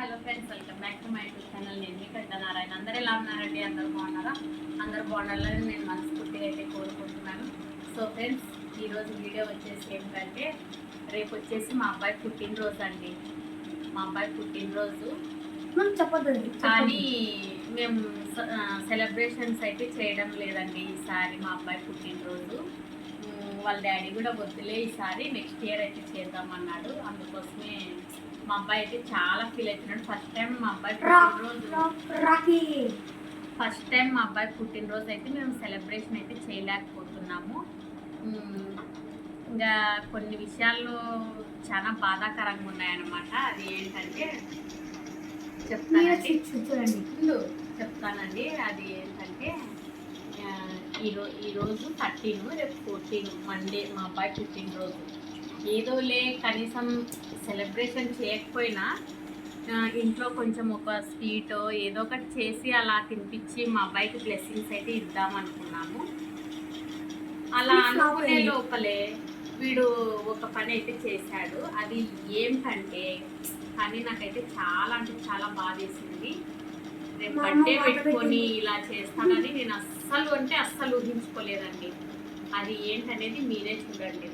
Hello friends welcome back to my YouTube channel. నేను మీ పెద్ద నారాయణ. అందరూ ఎలా ఉన్నారండి? అందరూ బాగున్నారా? అందరూ బాగుండాలని నేను మనస్ఫూర్తిగా అయితే కోరుకుంటున్నాను. సో ఫ్రెండ్స్ ఈరోజు వీడియో వచ్చేసి ఏంటంటే రేపు వచ్చేసి మా అబ్బాయి పుట్టినరోజు అండి. మా అబ్బాయి పుట్టినరోజు. మనం చెప్పొద్దు. కానీ మేము సెలబ్రేషన్స్ అయితే చేయడం లేదండి ఈసారి మా అబ్బాయి పుట్టినరోజు. వాళ్ళ డాడీ కూడా వద్దులే ఈసారి నెక్స్ట్ ఇయర్ అయితే చేద్దామన్నాడు. అందుకోసమే మా అబ్బాయి అయితే చాలా ఫీల్ అవుతున్నాడు ఫస్ట్ టైం మా అబ్బాయి పుట్టినరోజు. ఫస్ట్ టైం మా అబ్బాయి పుట్టినరోజు అయితే మేము సెలబ్రేషన్ అయితే చేయలేకపోతున్నాము. ఇంకా కొన్ని విషయాల్లో చాలా బాధాకరంగా ఉన్నాయన్నమాట. అది ఏంటంటే చెప్తానండి. చూడండి. చెప్తానండి. అది ఏంటంటే ఈరో ఈరోజు థర్టీన్ రేపు ఫోర్టీన్ మండే మా అబ్బాయి పుట్టినరోజు. ఏదోలే కనీసం సెలబ్రేషన్ చేయకపోయినా ఇంట్లో కొంచెం ఒక స్వీట్ ఏదో ఒకటి చేసి అలా తినిపించి మా అబ్బాయికి బ్లెస్సింగ్స్ అయితే ఇద్దాం అనుకున్నాము. అలా అనుకునే లోపలే వీడు ఒక పని అయితే చేశాడు. అది ఏంటంటే కానీ నాకైతే చాలా అంటే చాలా బాధేసింది రేపు మా అమ్మ బర్త్డే పెట్టుకొని. ఇలా చేస్తానని నేను అస్సలు అంటే అస్సలు ఊహించుకోలేదండి. అది ఏంటనేది మీరే చూడండి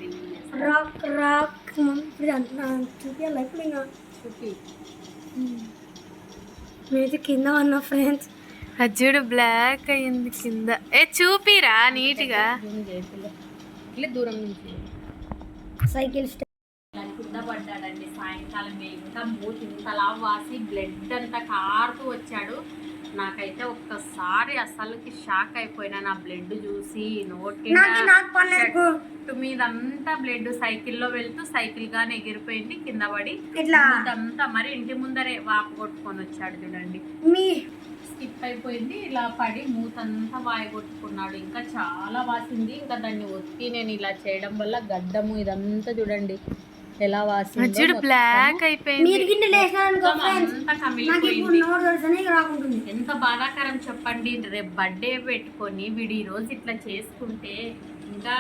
రాక్ రాక్ చూపించాలి ఇప్పుడు చూపి. మీది కింద ఉన్న ఫ్రెండ్స్. అజ్జుడు బ్లాక్ అయింది కింద. ఏ చూపిరా నీట్గా. ఇట్లా దూరం నుంచి. సైకిల్ కింద పడ్డాడండి సాయంకాలం ఇంకా మూతి ఇంతలా వాసి బ్లడ్ అంతా కారుతూ వచ్చాడు. నాకైతే ఒక్కసారి అసలుకి షాక్ అయిపోయినా నా బ్లడ్ చూసి నోటి నాకు నాకు పర్లేదు షర్టు మీద అంతా బ్లడ్ సైకిల్లో వెళ్తూ సైకిల్ గానే ఎగిరిపోయింది కింద పడి అంతా మరి ఇంటి ముందరే వాపు కొట్టుకొని వచ్చాడు చూడండి. మీ స్కిప్ అయిపోయింది ఇలా పడి మూతంతా వాయగొట్టుకున్నాడు ఇంకా చాలా వాసింది ఇంకా దాన్ని ఒత్తి నేను ఇలా చేయడం వల్ల గడ్డము ఇదంతా చూడండి. ఎలా అజ్జుడు మొత్తం. బ్లాక్ అయిపోయింది. మీరు గిన్నె ఫ్రెండ్స్ నాకు ఇప్పుడు రాకుంటుంది. ఎంత బాధాకరం చెప్పండి. రేపు బర్త్డే పెట్టుకొని వీడు ఈ రోజు ఇట్లా చేసుకుంటే ఇంకా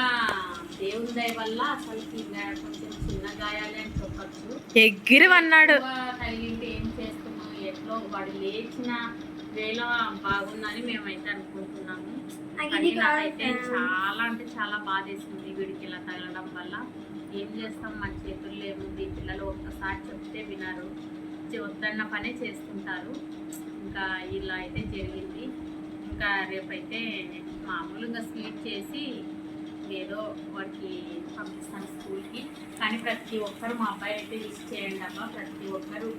దేవుని దయ వల్ల అసలు కొంచెం చిన్న గాయాలే అని చెప్పచ్చు. ఎగిరి అన్నాడు తగిలింటే ఏం చేస్తున్నాం ఎట్లో వాడు లేచిన వేళ బాగుందని మేమైతే అనుకుంటున్నాము. నాకైతే కావాలి. చాలా అంటే చాలా బాధేసింది వీడికి ఇలా తగలడం వల్ల. ఏం చేస్తాం? మన చేతుల్లో ఏముంది పిల్లలు ఒక్కసారి చెప్తే వినరు. వద్దన్న పనే చేస్తుంటారు. ఇంకా ఇలా అయితే జరిగింది. ఇంకా రేపైతే మామూలుగా స్వీట్ చేసి ఏదో వాడికి పంపిస్తాను స్కూల్కి. కానీ ప్రతి ఒక్కరు మా అబ్బాయి అయితే విష్ చేయండి అబ్బా. ప్రతి ఒక్కరు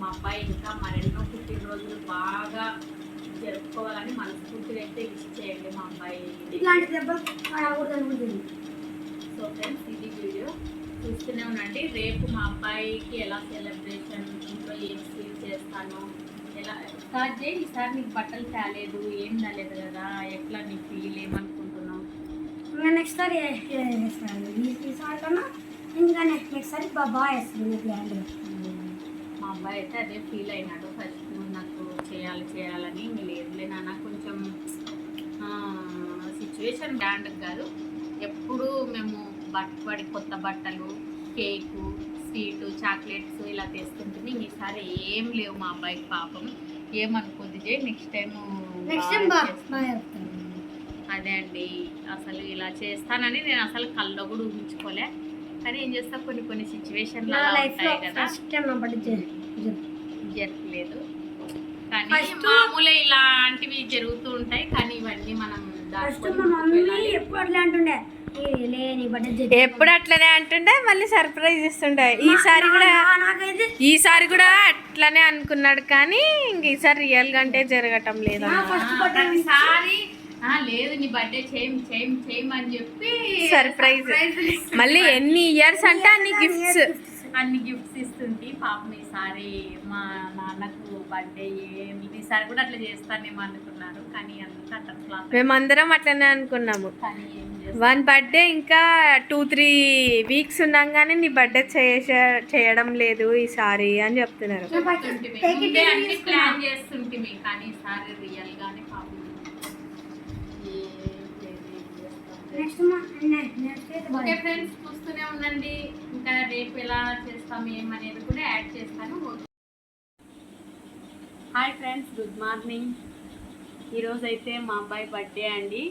మా అబ్బాయి ఇంకా మరెన్నో పుట్టినరోజులు బాగా జరుపుకోవాలని మనస్ఫూర్తిగా అయితే విష్ చేయండి మా అబ్బాయి. ఇట్లాంటి దెబ్బ సో ఫ్రెండ్స్ చూస్తూనే ఉండండి. రేపు మా అబ్బాయికి ఎలా సెలబ్రేషన్ ఇంట్లో ఏం స్వీట్ చేస్తాను ఎలా స్టార్ట్ చేయి ఈసారి నీకు బట్టలు తేలేదు ఏం తేలేదు కదా ఎట్లా నీ ఫీల్ ఏమనుకుంటున్నావు? ఇంకా నెక్స్ట్ సారి వేస్తాను ఈసారి కన్నా ఇంకా నెక్స్ట్ సారి బాగా వేస్తుంది నాకు మా అబ్బాయి అయితే అదే ఫీల్ అయినాడు. ఫస్ట్ నాకు చేయాలి చేయాలని లేదులే నాన్న. కొంచెం సిచ్యువేషన్ బ్రాండ్ కాదు. ఎప్పుడు మేము బట్ వాడి కొత్త బట్టలు కేకు స్వీటు చాక్లెట్స్ ఇలా తెస్తుంటుంది ఈసారి ఏం లేవు మా అబ్బాయికి పాపం. ఏమనుకోద్ది జే నెక్స్ట్ టైం అదే అండి అసలు ఇలా చేస్తానని నేను అసలు కల్లో కూడా ఊహించుకోలే. కానీ ఏం చేస్తా కొన్ని కొన్ని సిచ్యువేషన్లు నా అలా లైఫ్లో ఉంటాయి కదా. ఫస్ట్ టైం నా బర్త్డే జరగలేదు. కానీ మామూలే ఇలాంటివి జరుగుతూ ఉంటాయి. కానీ ఇవన్నీ మనం ఫస్ట్ మా మమ్మీ. ఎప్పుడు అట్లా అంటుండే "ఏ, లే నీ బర్త్డే ఎప్పుడు అట్లనే అంటుండే మళ్ళీ సర్ప్రైజ్ ఇస్తుండే. ఈసారి కూడా ఈసారి కూడా అట్లనే అనుకున్నాడు కానీ ఇంక ఈసారి రియల్గా అంటే జరగటం లేదు లేదు నీ బర్త్డే చేయం చేయం చేయమని చెప్పి Surprise. మళ్ళీ ఎన్ని ఇయర్స్ అంటే అన్ని గిఫ్ట్స్ అన్ని గిఫ్ట్స్ ఇస్తుంటే పాపం ఈసారి మా నాన్నకు బర్త్డే ఏమి ఈసారి కూడా అట్లా చేస్తానేమో అనుకున్నారు. కానీ అంతా అట్లా మేమందరం అట్లనే అనుకున్నాము. కానీ వన్ బర్త్డే ఇంకా టూ త్రీ వీక్స్ ఉన్నాగానే నీ బర్త్డే చేసే చేయడం లేదు ఈసారి అని చెప్తున్నారు. ప్లాన్ చేస్తుంటిమి కానీ ఈసారి రియల్ ఓకే ఫ్రెండ్స్ చూస్తూనే ఉండండి. ఇంకా రేపు ఎలా చేస్తాం ఏమనేది కూడా యాడ్ చేస్తాను. హాయ్ ఫ్రెండ్స్ గుడ్ మార్నింగ్ ఈరోజు అయితే మా అబ్బాయి బర్త్డే అండి.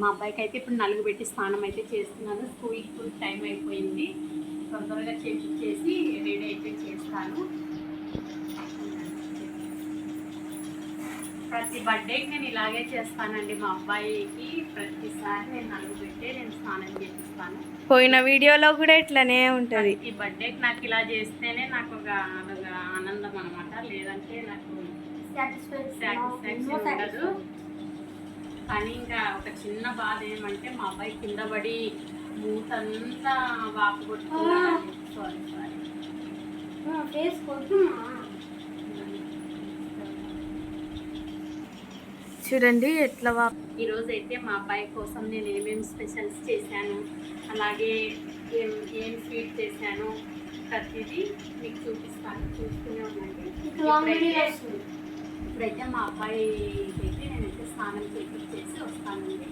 మా అబ్బాయికి అయితే ఇప్పుడు నలుగు పెట్టి స్నానం అయితే చేస్తున్నాను. స్కూల్కి ఫుల్ టైం అయిపోయింది. త్వర త్వరగా చేసి రెడీ అయితే చేస్తాను. ప్రతి బర్త్డేకి నేను ఇలాగే చేస్తానండి. మా అబ్బాయికి ప్రతిసారి నేను నలుగు పెట్టే నేను స్నానం చేపిస్తాను. పోయిన వీడియోలో కూడా ఇట్లనే ఉంటుంది. ఈ బర్త్డేకి నాకు ఇలా చేస్తేనే నాకు ఒక అదొక ఆనందం అనమాట లేదంటే నాకు సాటిస్ఫాక్షన్ ఉండదు. కానీ ఇంకా ఒక చిన్న బాధ ఏమంటే మా అబ్బాయి కింద పడి మూతంతా వాపు కొట్టుకున్నాడు. సారీ సారీ ఫేస్ కొట్టుమా చూడండి ఎట్లా వా ఈరోజు అయితే మా అబ్బాయి కోసం నేను ఏమేమి స్పెషల్స్ చేశాను అలాగే ఏం ఏం స్వీట్ చేశాను ప్రతిదీ మీకు చూపిస్తాను చూస్తూనే ఉండండి. ఇప్పుడైతే- మా అబ్బాయి అయితే నేనైతే స్నానం చేపించేసి వస్తానండి.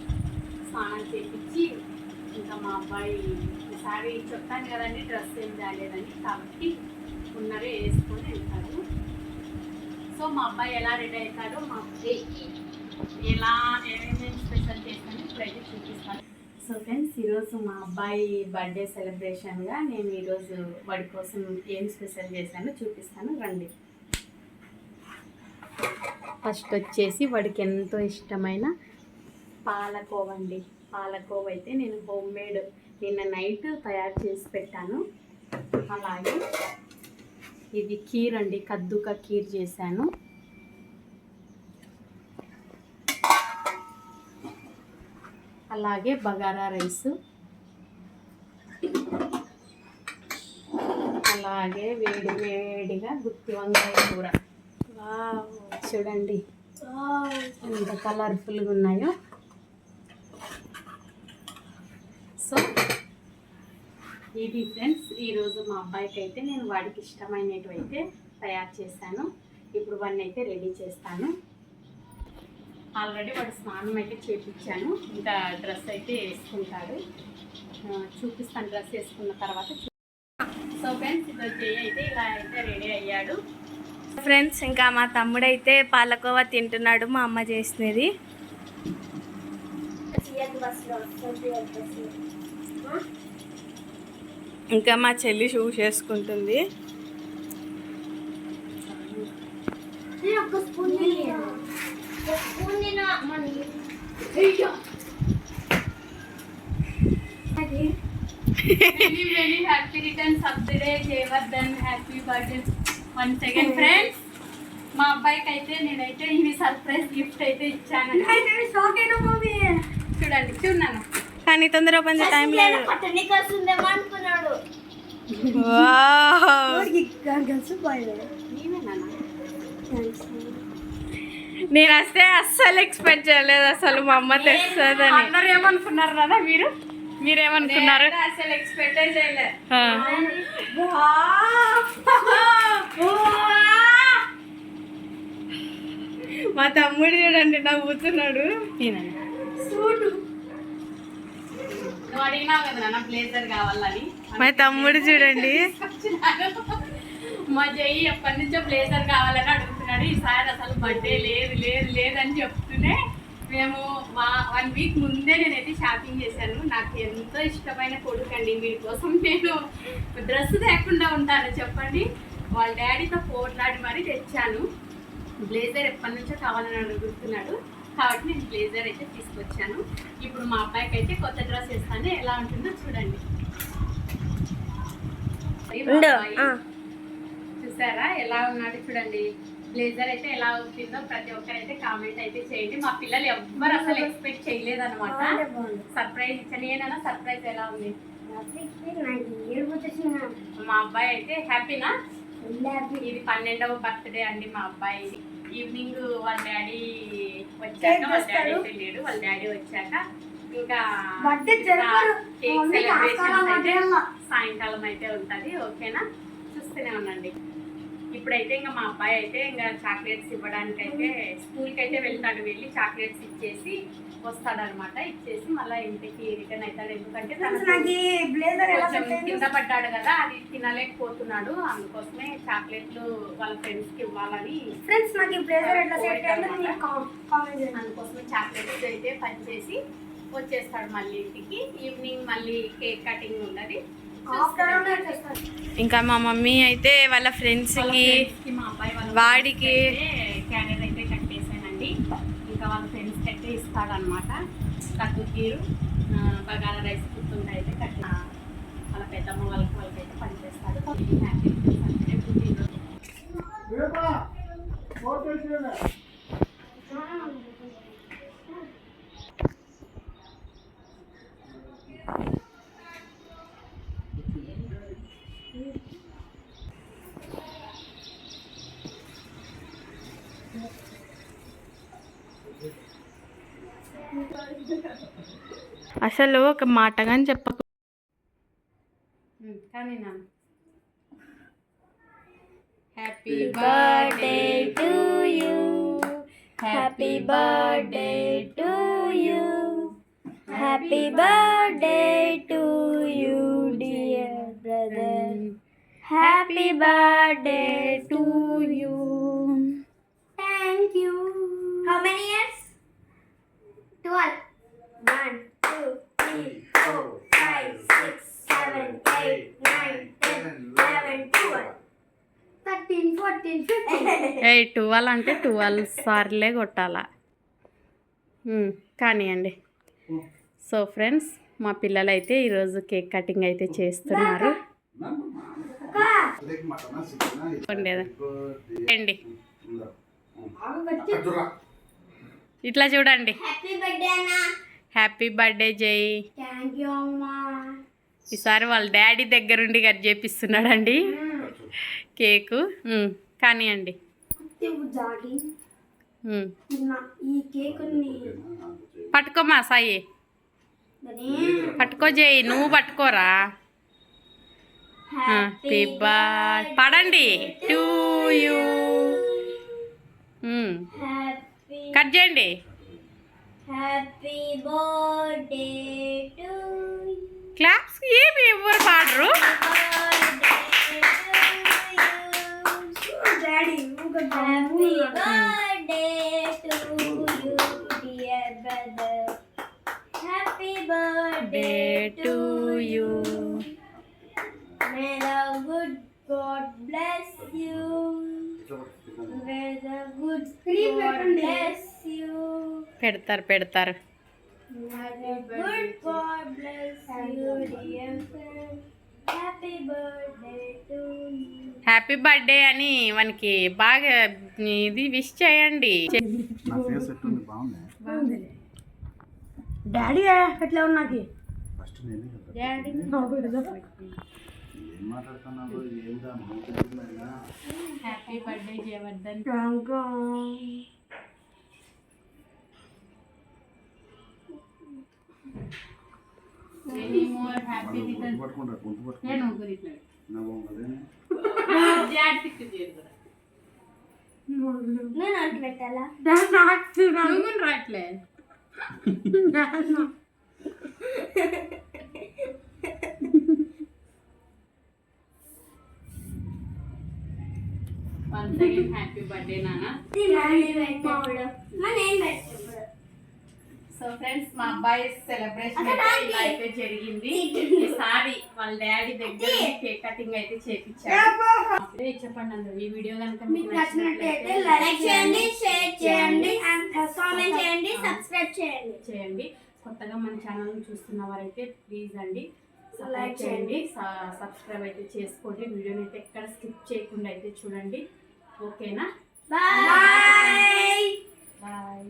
స్నానం చేపించి ఇంకా మా అబ్బాయి ఈసారి చెప్తాను కదండి డ్రెస్ ఏం రాలేదని కాబట్టి ఉన్నరే వేసుకొని వెళ్తాడు. సో మా అబ్బాయి ఎలా రెడీ అవుతాడో మా అబ్బాయి ఎలా ఏమేమి స్పెషల్ చేస్తాను ఇప్పుడైతే చూపిస్తాను. సో ఫ్రెండ్స్ ఈరోజు మా అబ్బాయి బర్త్డే సెలబ్రేషన్గా నేను ఈరోజు వాడి కోసం ఏం స్పెషల్ చేశానో చూపిస్తాను రండి. ఫస్ట్ వచ్చేసి వాడికి ఎంతో ఇష్టమైన పాలకోవ అండి. పాలకోవ అయితే నేను హోమ్ మేడ్ నిన్న నైట్ తయారు చేసి పెట్టాను. అలాగే ఇది కీర్ అండి కద్దుక కీర్ చేశాను. అలాగే బగారా రైస్. అలాగే వేడి వేడిగా గుత్తి వంకాయ కూర. చూడండి. ఎంత కలర్ఫుల్గా ఉన్నాయో. సో ఇది ఫ్రెండ్స్ ఈరోజు మా అబ్బాయికి అయితే నేను వాడికి ఇష్టమైనవి అయితే తయారు చేశాను. ఇప్పుడు వాడిని అయితే రెడీ చేస్తాను. ఆల్రెడీ వాడు స్నానం అయితే చేపించాను ఇంకా డ్రెస్ అయితే వేసుకుంటాడు. చూపిస్తాను డ్రెస్ వేసుకున్న తర్వాత సో ఫ్రెండ్స్ ఇది అయితే ఇలా అయితే రెడీ అయ్యాడు. ఫ్రెండ్స్ ఇంకా మా తమ్ముడైతే పాలకోవా తింటున్నాడు మా అమ్మ చేసినది. ఇంకా మా చెల్లి షూ చేసుకుంటుంది నేను ఒక స్పూన్ తిన్నా మన అది very very happy returns of the day Jayavardhan happy birthday one second friends మా అబ్బాయికి అయితే నేనైతే ఇవి సర్ప్రైజ్ గిఫ్ట్ అయితే ఇచ్చాను షాక్ అయినా మమ్మీ చూడండి చూడన్నాను కానీ తొందర పని టైం లేదు అనుకున్నాడు. వావ్. కలిసి పోయాడు నేనేనా? నేను వస్తే అస్సలు ఎక్స్పెక్ట్ చేయలేదు అసలు మా అమ్మ తెస్తుందని. అందరు ఏమనుకున్నారు కదా మీరు? మీరేమనుకున్నారు? అసలు ఎక్స్పెక్ట్ చేయలే. ఆ. మా తమ్ముడు చూడండి నవ్వుతున్నాడు. మా తమ్ముడు చూడండి. మా జై ఎప్పటి నుంచో బ్లేజర్ కావాలని అడుగుతున్నాడు ఈసారి అసలు బర్త్డే లేదు లేదు లేదని చెప్తూనే మేము వన్ వీక్ ముందే నేనైతే షాపింగ్ చేశాను. నాకు ఎంతో ఇష్టమైన కొడుకు అండి వీడి కోసం నేను డ్రెస్ లేకుండా ఉంటాను చెప్పండి. వాళ్ళ డాడీతో పోట్లాడి మరీ తెచ్చాను. బ్లేజర్ ఎప్పటి నుంచో కావాలని అడుగుతున్నాడు. కాబట్టి నేను బ్లేజర్ అయితే తీసుకొచ్చాను. ఇప్పుడు మా అబ్బాయికి అయితే కొత్త డ్రెస్ వేస్తాను. ఎలా ఉంటుందో చూడండి. మా. చూసారా? ఎలా ఉన్నాడు చూడండి. బ్లేజర్ అయితే ఎలా ఉంటుందో ప్రతి ఒక్కరైతే కామెంట్ అయితే చేయండి. మా పిల్లలు ఎవ్వరు అసలు ఎక్స్పెక్ట్ చేయలేదు అనమాట సర్ప్రైజ్ ఇచ్చాను ఏనన్నా సర్ప్రైజ్ ఎలా ఉంది? మా అబ్బాయి అయితే హ్యాపీనా? ఇది పన్నెండవ బర్త్డే అండి మా అబ్బాయి. ఈవినింగ్ వాళ్ళ డాడీ వచ్చాక వాళ్ళ డాడీ అయితే లేడు వాళ్ళ డాడీ వచ్చాక ఇంకా. కేక్ సెలబ్రేషన్ అయితే. సాయంకాలం అయితే ఉంటది ఓకేనా? చూస్తూనే ఉండండి. ఇప్పుడైతే ఇంకా మా అబ్బాయి అయితే ఇంకా చాక్లెట్స్ ఇవ్వడానికి అయితే స్కూల్కి అయితే వెళ్తాడు వెళ్ళి చాక్లెట్స్ ఇచ్చేసి వస్తాడనమాట. ఇచ్చేసి మళ్ళీ ఇంటికి రిటర్న్ అవుతాడు ఎందుకంటే కొంచెం కింద పడ్డాడు కదా అది తినలేకపోతున్నాడు. అందుకోసమే చాక్లెట్లు వాళ్ళ ఫ్రెండ్స్కి ఇవ్వాలని ఫ్రెండ్స్ నాకు అందుకోసమే చాక్లెట్స్ అయితే పనిచేసి వచ్చేస్తాడు మళ్ళీ ఇంటికి. ఈవినింగ్ మళ్ళీ కేక్ కటింగ్ ఉన్నది ఇంకా మా మమ్మీ అయితే వాళ్ళ ఫ్రెండ్స్కి మా అబ్బాయి వాళ్ళ వాడికి. క్యారెట్ అయితే కట్టేసానండి ఇంకా వాళ్ళ ఫ్రెండ్స్కి అయితే ఇస్తాడనమాట కట్టు తీరు బగారా రైస్ గుర్తుంటే అయితే కట్ట వాళ్ళ పెద్దమ్మ వాళ్ళకి వాళ్ళకైతే అయితే పనిచేస్తాడు హ్యాపీ అసలు ఒక మాట కానీ చెప్పకు. కానీ నా happy birthday to you happy birthday to you happy birthday to you dear brother happy birthday to you thank you how many years twelve one two three four five six seven eight nine ten eleven twelve thirteen fourteen A twelve అంటే twelve సార్లే కొట్టాలా? కానివ్వండి so friends మా పిల్లలు అయితే ఈరోజు cake cutting అయితే చేస్తున్నారు. అండి ఇట్లా చూడండి. హ్యాపీ బర్త్డే జై. ఈసారి వాళ్ళ డాడీ దగ్గరుండి కట్ చేపిస్తున్నాడండి. కేకు. కానివ్వండి. ఈ కేకుని పట్టుకోమా సాయి. పట్టుకో జై నువ్వు పట్టుకోరా. Happy birth. పడండి. To you. కట్ చేయండి. హ్యాపీ బర్త్డే టు క్లాప్స్ ఏమి ఎవరు పాడరు? daddy happy birthday to you dear brother happy birthday day to you may the good God bless you may the good God bless you పెడతారు పెడతారు happy birthday అని మనకి బాగా ఇది wish చేయండి. నా ఫేస్ ఎట్టుంది? బాగుంది? డాడీ ఎట్లా ఉన్నాకి? Happy birthday Jayavardhan. హ్యాపీ నేను పట్టుకుంటా ముగ్గురు ఇట్లా నా బాగుంది డాడీ తిక్కు చేయరు నేను అటు పెట్టాలా? నువ్వు రాట్లే వన్స్ అగైన్ హ్యాపీ బర్త్డే నాన్న మన ఏం పెట్టాడు సో ఫ్రెండ్స్ మా అబ్బాయి సెలబ్రేషన్ అయితే ఆంటీ. ఇలా అయితే జరిగింది. ఈసారి వాళ్ళ డాడీ దగ్గర కేక్ కటింగ్ అయితే చేపించారు చెప్పండి అందరూ ఈ వీడియో కనుక మీకు నచ్చినట్లయితే లైక్ చేయండి షేర్ చేయండి కామెంట్ చేయండి. సబ్స్క్రైబ్ చేయండి. చేయండి. కొత్తగా మన ఛానల్ చూస్తున్న వారైతే ప్లీజ్ అండి లైక్ చేయండి సబ్స్క్రైబ్ అయితే చేసుకోండి. వీడియోని అయితే ఎక్కడ స్కిప్ చేయకుండా అయితే చూడండి. ఓకేనా? Bye bye